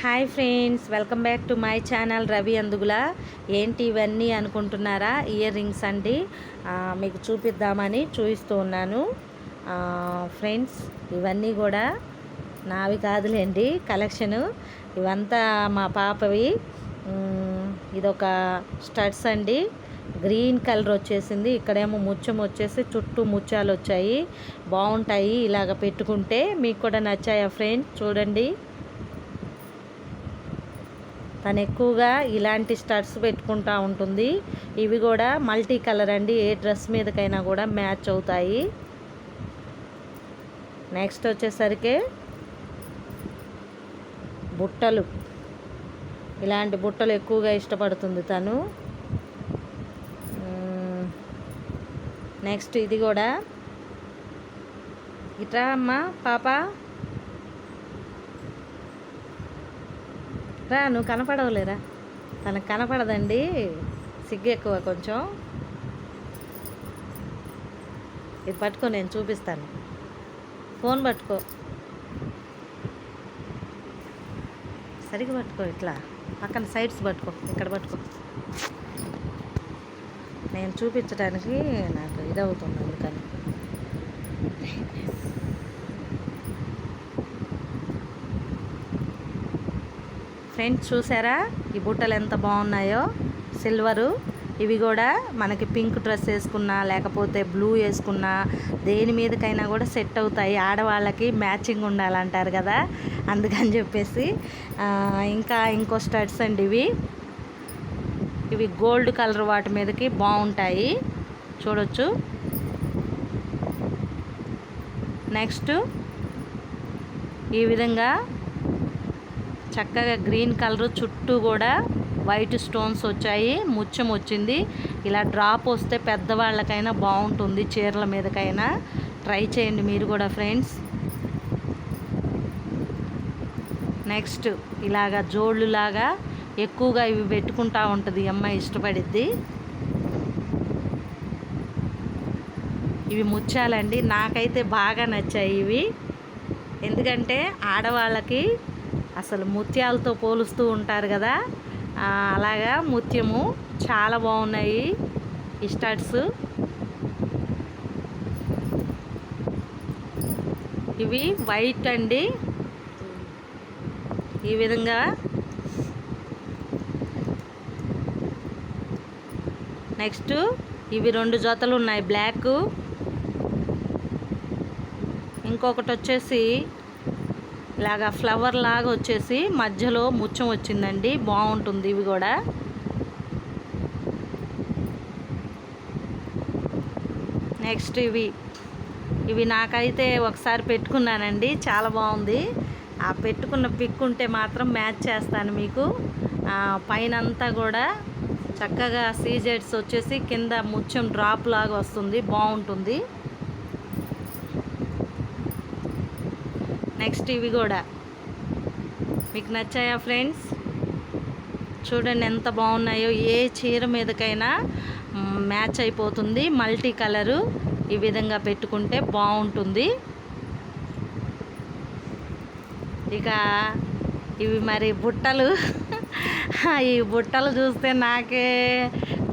Hi friends welcome back to my channel Ravi Andugula. ఏంటి ఇవన్నీ అనుకుంటున్నారా? ఇయర్ రింగ్స్ అండి. మీకు చూపిద్దామని చూపిస్తూ ఉన్నాను. ఫ్రెండ్స్ ఇవన్నీ కూడా నావి కాదులేండి కలెక్షను. ఇవంతా మా పాపవి. ఇదొక స్టడ్స్ అండి. గ్రీన్ కలర్ వచ్చేసింది. ఇక్కడేమో ముచ్చం వచ్చేసి చుట్టూ ముత్యాలు వచ్చాయి బాగుంటాయి ఇలాగ పెట్టుకుంటే. మీకు కూడా నచ్చాయా ఫ్రెండ్స్? చూడండి. తను ఎక్కువగా ఇలాంటి స్టడ్స్ పెట్టుకుంటూ ఉంటుంది. ఇవి కూడా మల్టీ కలర్ అండి. ఏ డ్రెస్ మీదకైనా కూడా మ్యాచ్ అవుతాయి. నెక్స్ట్ వచ్చేసరికి బుట్టలు. ఇలాంటి బుట్టలు ఎక్కువగా ఇష్టపడుతుంది తను. నెక్స్ట్ ఇది కూడా. ఇట్రా అమ్మ పాప. రా నువ్వు కనపడవలేరా? తనకు కనపడదండి. సిగ్గు ఎక్కువ కొంచెం. ఇది పట్టుకో నేను చూపిస్తాను. ఫోన్ పట్టుకో. సరిగ్గా పట్టుకో ఇట్లా. పక్కన సైడ్స్ పట్టుకో ఇక్కడ పట్టుకో. నేను చూపించడానికి నాకు ఇదవుతుంది అందుకని. ఫ్రెండ్స్ చూసారా? ఈ బుట్టలు ఎంత బాగున్నాయో? సిల్వరు. ఇవి కూడా మనకి పింక్ డ్రెస్ వేసుకున్నా లేకపోతే బ్లూ వేసుకున్నా దేని మీదకైనా కూడా సెట్ అవుతాయి. ఆడవాళ్ళకి మ్యాచింగ్ ఉండాలంటారు కదా? అందుకని చెప్పేసి ఇంకా ఇంకో స్టడ్స్ అండి ఇవి. ఇవి గోల్డ్ కలర్ వాటి మీదకి బాగుంటాయి. చూడొచ్చు. నెక్స్ట్ ఈ విధంగా చక్కగా గ్రీన్ కలర్ చుట్టూ కూడా వైట్ స్టోన్స్ వచ్చాయి ముత్యం వచ్చింది. ఇలా డ్రాప్ వస్తే పెద్దవాళ్ళకైనా బాగుంటుంది చీరల మీదకైనా. ట్రై చేయండి మీరు కూడా ఫ్రెండ్స్. నెక్స్ట్ ఇలాగా జోళ్ళు లాగా ఎక్కువగా ఇవి పెట్టుకుంటా ఉంటుంది ఈ అమ్మాయి ఇష్టపడిద్ది. ఇవి ముత్యాలండి నాకైతే బాగా నచ్చాయి ఇవి. ఎందుకంటే ఆడవాళ్ళకి అసలు ముత్యాలతో పోలుస్తూ ఉంటారు కదా. అలాగా ముత్యము చాలా బాగున్నాయి ఈ స్టడ్స్. ఇవి వైట్ అండి. ఈ విధంగా నెక్స్ట్ ఇవి రెండు జతలు ఉన్నాయి బ్లాక్. ఇంకొకటి వచ్చేసి ఇలాగా ఫ్లవర్ లాగా వచ్చేసి మధ్యలో ముచ్చం వచ్చిందండి. బాగుంటుంది ఇవి కూడా. నెక్స్ట్ ఇవి. ఇవి నాకైతే ఒకసారి పెట్టుకున్నానండి. చాలా బాగుంది. ఆ పెట్టుకున్న పిక్ ఉంటే మాత్రం మ్యాచ్ చేస్తాను మీకు. పైన అంతా కూడా చక్కగా సీజెడ్స్ వచ్చేసి కింద ముత్యం డ్రాప్ లాగా వస్తుంది. బాగుంటుంది. నెక్స్ట్ ఇవి కూడా. మీకు నచ్చాయా ఫ్రెండ్స్? చూడండి ఎంత బాగున్నాయో ఏ చీర మీదకైనా మ్యాచ్ అయిపోతుంది. మల్టీ కలరు ఈ విధంగా పెట్టుకుంటే బాగుంటుంది. ఇక ఇవి మరి బుట్టలు. ఈ బుట్టలు చూస్తే నాకే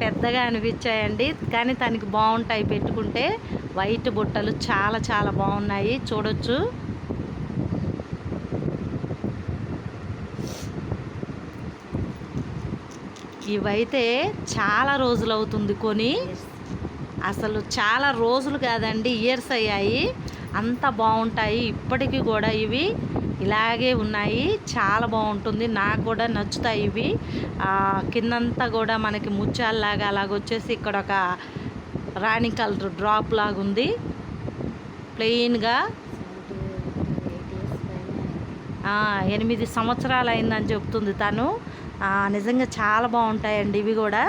పెద్దగా అనిపించాయండి. కానీ తనకి బాగుంటాయి పెట్టుకుంటే. వైట్ బుట్టలు చాలా చాలా బాగున్నాయి. చూడొచ్చు. ఇవైతే చాలా రోజులు అవుతుంది కొని. అసలు చాలా రోజులు కాదండి ఇయర్స్ అయ్యాయి. అంత బాగుంటాయి. ఇప్పటికీ కూడా ఇవి ఇలాగే ఉన్నాయి. చాలా బాగుంటుంది. నాకు కూడా నచ్చుతాయి ఇవి. కిందంతా కూడా మనకి ముత్యాలలాగా అలాగొచ్చేసి ఇక్కడ ఒక రాణి కలర్ డ్రాప్ లాగా ఉంది. ప్లెయిన్గా ఎనిమిది సంవత్సరాలు అయిందని చెప్తుంది తను. నిజంగా చాలా బాగుంటాయండి ఇవి కూడా.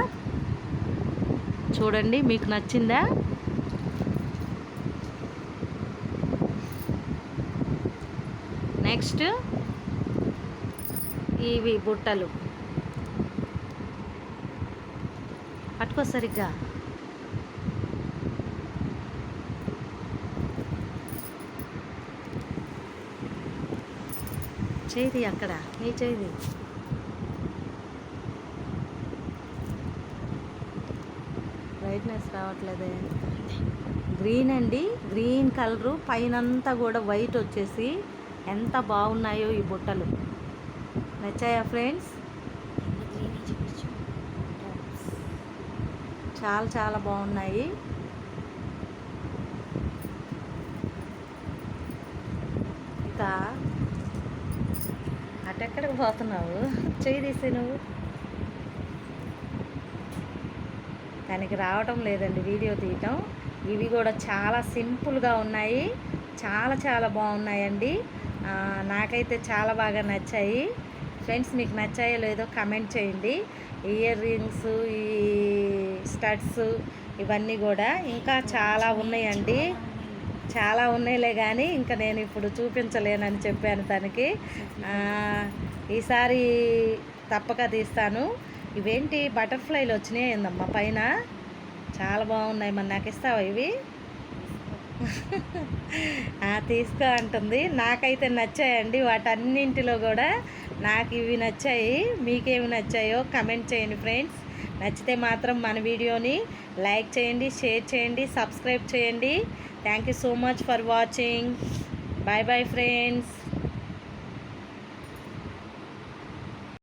చూడండి మీకు నచ్చిందా? నెక్స్ట్ ఇవి బుట్టలు. పట్టుకో సరిగ్గా. చేది అక్కడ నీ చేది వైట్నెస్ రావట్లేదే. గ్రీన్ అండి. Green colour. పైనంతా కూడా వైట్ వచ్చేసి ఎంత బాగున్నాయో ఈ బుట్టలు. నచ్చాయా ఫ్రెండ్స్? చాలా చాలా బాగున్నాయి. ఇంకా అటెక్కడికి పోతున్నావు? చేయి తీసే నువ్వు. దానికి రావటం లేదండి వీడియో తీయటం. ఇవి కూడా చాలా సింపుల్గా ఉన్నాయి. చాలా చాలా బాగున్నాయండి. నాకైతే చాలా బాగా నచ్చాయి. ఫ్రెండ్స్ మీకు నచ్చాయో లేదో కమెంట్ చేయండి. ఇయర్ రింగ్స్ ఈ స్టడ్స్ ఇవన్నీ కూడా ఇంకా చాలా ఉన్నాయండి. చాలా ఉన్నాయిలే కానీ ఇంకా నేను ఇప్పుడు చూపించలేనని చెప్పాను తనకి. ఈసారి తప్పక తీస్తాను. ఇవేంటి బటర్ఫ్లైలు వచ్చినాయి ఏందమ్మా? పైన? చాలా బాగున్నాయి మరి నాకు ఇస్తావా ఇవి? తీసుకో అంటుంది. నాకైతే నచ్చాయండి. వాటన్నింటిలో కూడా నాకు ఇవి నచ్చాయి. మీకేమి నచ్చాయో కమెంట్ చేయండి ఫ్రెండ్స్. నచ్చితే మాత్రం మన వీడియోని లైక్ చేయండి షేర్ చేయండి సబ్స్క్రైబ్ చేయండి. Thank you so much for watching. Bye bye friends.